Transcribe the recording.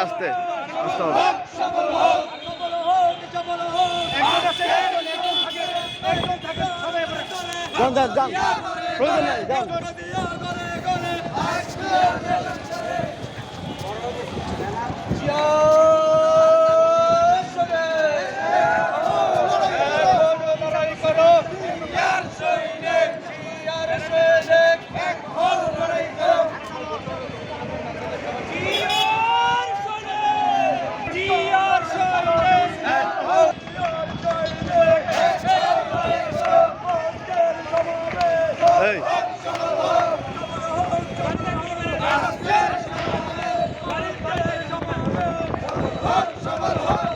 আসতে। আসতে হবে যান যান যান। প্রয়োজন নাই যান। সবার হয়